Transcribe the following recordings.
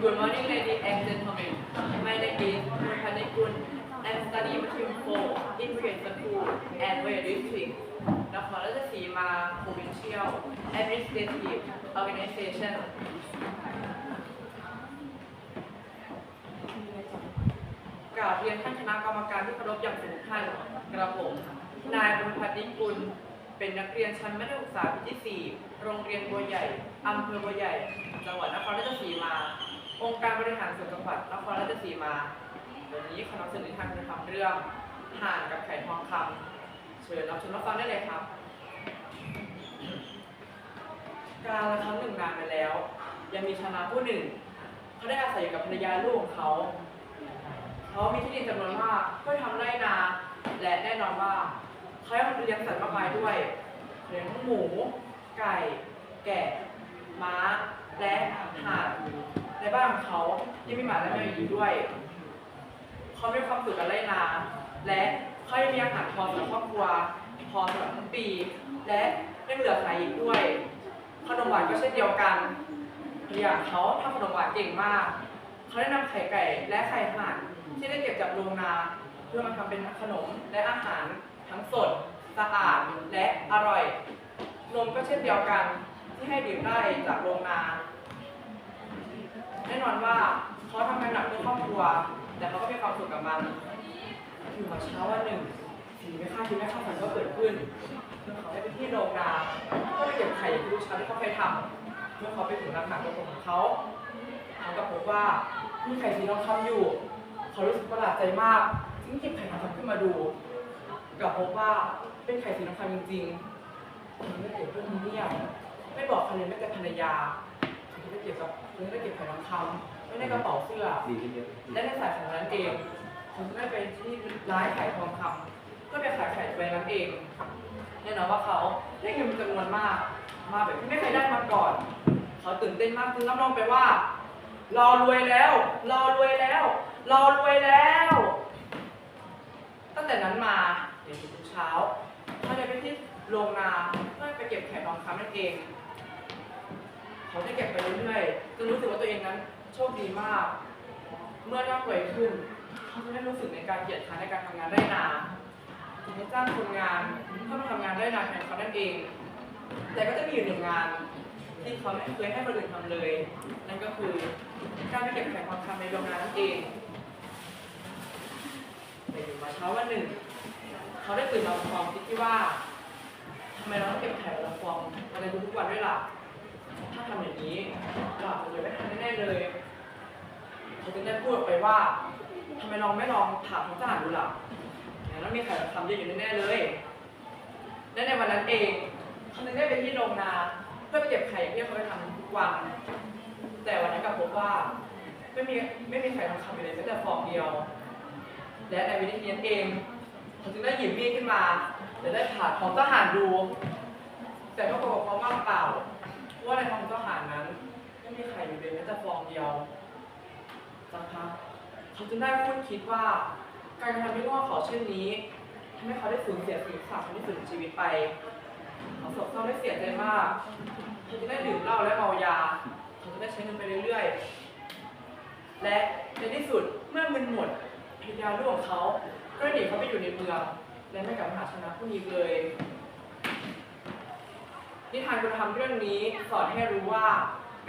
Good morning, ladies and gentlemen. My name is Nurhanekun. I'm studying Matrium 4 in Grade School and Where District. นครราชสีมา Provincial Administrative Organization กล่าวเรียนท่านคณะกรรมการที่เคารพอย่างสูงท่านกระผม นายบุญพัฒน์นิกุลเป็นนักเรียนชั้นมัธยมศึกษาปีที่ 4 โรงเรียนบัวใหญ่ อำเภอบัวใหญ่ จังหวัดนครราชสีมา องค์การบริหารส่วนจังหวัดนครราชสีมา วันนี้ขอนำเสนอทางจะทำเรื่องห่านกับไข่ทองคำเชิญรับชมรับฟังได้เลยครับ การละครั้งหนึ่งนานมาแล้ว ยังมีชนาผู้หนึ่ง เขาได้อาศัยอยู่กับภรรยาลูกของเขา เขามีที่ดินจำนวนมากเพื่อทำไร่นา และแน่นอนว่าเขายังเลี้ยงสัตว์มากมายด้วยเลี้ยงหมู ไก่ แกะ ม้า และห่าน บ้านของเขายังมีหมาและแมวอยู่ด้วย เขามีความสุขกับไร่นา และเขายังมีอาหารพอสำหรับครอบครัวพอสำหรับทั้งปี และยังเหลือขายอีกด้วย ขนมหวานก็เช่นเดียวกันภรรยาเขาทำขนมหวานเก่งมาก เขาได้นำไข่ไก่และไข่ห่านที่ได้เก็บจากโรงนา เพื่อมาทำเป็นขนมและอาหารทั้งสดสะอาดและอร่อยนมก็เช่นเดียวกันที่ให้ดื่มได้จากโรงนา แน่นอนว่าเขาทำงานหนักเพื่อครอบครัว แต่เขาก็มีความสุขกับมันอยู่มาเช้าวันหนึ่งสิ่งไม่คาดคิดไม่คาดฝันก็เกิดขึ้นเมื่อเขาได้ไปที่โรงนาก็ไปเก็บไข่ที่ลูกชายที่เขาเคยทำเมื่อเขาไปถึงร้านอาหารของเขาเขาก็พบว่ามีไข่สีทองคำอยู่ เขารู้สึกประหลาดใจมากจึงหยิบไข่ทองคำขึ้นมาดูกับพบว่าเป็นไข่สีทองคำจริงๆมันไม่เก็บเรื่องนี้เนี่ยไม่บอกใครเลยแม้แต่ภรรยา ได้เก็บกับถึงได้เก็บไข่ทองคำไว้ในกระเป๋าเสื้อดีขึ้นเยอะและในสายของนั้นเองผมก็ได้ไปที่ร้านขายทองคำก็ไปขายไข่ไปนั้นเองแน่นอนว่าเขาได้เงินจำนวนมาก มาแบบที่ไม่เคยได้มาก่อน เขาตื่นเต้นมากจึงรับรองไปว่า เรารวยแล้ว เรารวยแล้ว เรารวยแล้ว ตั้งแต่นั้นมาเดี๋ยวทุกเช้าเขาจะไปที่โรงนาเพื่อไปเก็บไข่ทองคำนั่นเอง เขาได้เก็บไปเรื่อยๆจนรู้สึกว่าตัวเองนั้นโชคดีมาก เมื่อร่างป่วยขึ้น เขาจะได้รู้สึกในการเกียดค้านในการทำงานได้นาถึงได้จ้างคนงานเข้ามาทำงานได้นาแทนเขานั่นเอง แต่ก็จะมีอยู่หนึ่งงาน ที่เขาไม่เคยให้คนอื่นทำเลย นั่นก็คือการไปเก็บไข่ทองคำในโรงงานนั่นเองแต่อยู่มาเช้าวันหนึ่ง เขาได้ตื่นมากับความคิดที่ว่าทำไมเราต้องเก็บไข่วันละฟองอะไรทุกๆวันด้วยล่ะ เลยเขาจึงได้พูดออกไปว่าทำไมลองไม่ลองถามทางทหารดูล่ะอย่างนั้นมีไข่ทำเยอะอยู่แน่ๆเลยและในวันนั้นเองเขาจึงได้ไปที่โรงนาเพื่อไปเก็บไข่อย่างที่เขาไปทำทุกวันแต่วันนั้นกลับพบว่าไม่มีไม่มีไข่ทองคำอยู่เลยแม้แต่ฟองเดียว และในวินาทีนั้นเองเขาจึงได้หยิบมีดขึ้นมาและได้ผ่าท้องทหารดู แต่ก็ปรากฏความว่างเปล่า ว่าในท้องทหารนั้นไม่มีไข่อยู่เลยแม้แต่ฟองเดียวสักพักเขาจึงได้พูดคิดว่า การกระทำที่โง่เขาเช่นนี้ทำให้เขาได้สูญเสียสิ่งศักดิ์ที่สุดในชีวิตไป เขาโศกเศร้าได้เสียใจมากเขาจะได้ดื่มเหล้าและเมายา เขาจะได้ใช้เงินไปเรื่อยๆ และในที่สุดเมื่อเงินหมดภรรยาลูกของเขา ก็ได้หนีเขาไปอยู่ในเมือง และไม่กลับมาหาชนะผู้นี้เลย นิทานคุณธรรมเรื่องนี้สอนให้รู้ว่า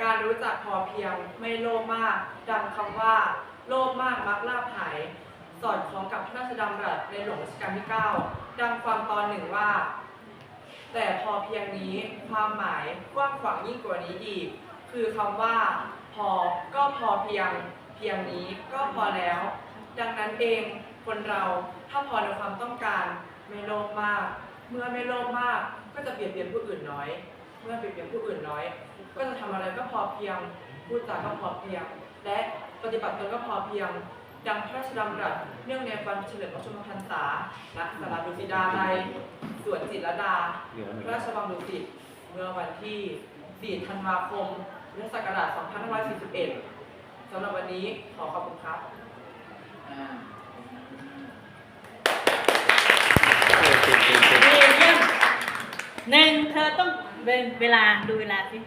การรู้จักพอเพียงไม่โลภมาก ดังคำว่า โลภมากมักลาภหาย สอดคล้องกับพระราชดำรัสในหลวงรัชกาลที่ 9 ดังความตอนหนึ่งว่า แต่พอเพียงนี้ความหมายกว้างขวางยิ่งกว่านี้อีก คือคำว่า พอก็พอเพียง เพียงนี้ก็พอแล้ว ดังนั้นเองคนเราถ้าพอในความต้องการไม่โลภมาก เมื่อไม่โลภมากก็จะเบียดเบียนผู้อื่นน้อย เมื่อเบียดเบียนผู้อื่นน้อย ก็จะทำอะไรก็พอเพียง พูดจาก็พอเพียง และปฏิบัติตนก็พอเพียง ดังพระราชดำรัสเนื่องในวันเฉลิมพระชนมพรรษาณสาราดุสิตาลัยสวนจิตรลดาเหลือหนึ่งพระราชวังดุสิต เมื่อวันที่ 4 ธันวาคมพุทธศักราช 2541 สำหรับวันนี้ขอขอบคุณครับดีเยี่ยมหนึ่งเธอต้องเว เวลาดูเวลาสิ